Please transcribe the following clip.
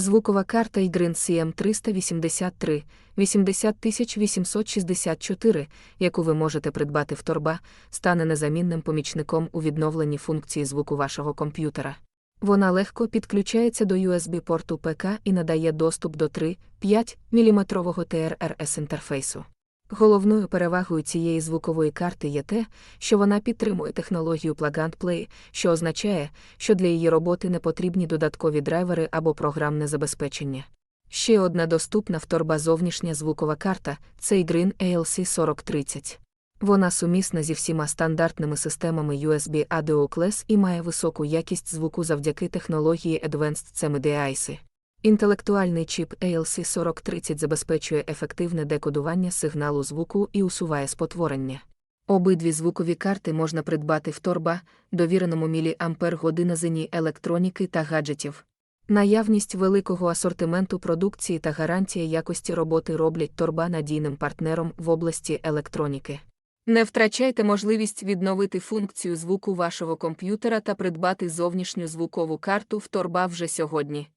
Звукова карта Ігрин CM383 80864, яку ви можете придбати в торба, стане незамінним помічником у відновленні функції звуку вашого комп'ютера. Вона легко підключається до USB-порту ПК і надає доступ до 3-5 мм TRRS інтерфейсу. Головною перевагою цієї звукової карти є те, що вона підтримує технологію Plug Play, що означає, що для її роботи не потрібні додаткові драйвери або програмне забезпечення. Ще одна доступна вторба зовнішня звукова карта це Green ALC 4030. Вона сумісна зі всіма стандартними системами USB Audio Class і має високу якість звуку завдяки технології Advanced CMD IC. Інтелектуальний чіп ALC 4030 забезпечує ефективне декодування сигналу звуку і усуває спотворення. Обидві звукові карти можна придбати в торба, довіреному міліампер-годиназині електроніки та гаджетів. Наявність великого асортименту продукції та гарантія якості роботи роблять торба надійним партнером в області електроніки. Не втрачайте можливість відновити функцію звуку вашого комп'ютера та придбати зовнішню звукову карту в торба вже сьогодні.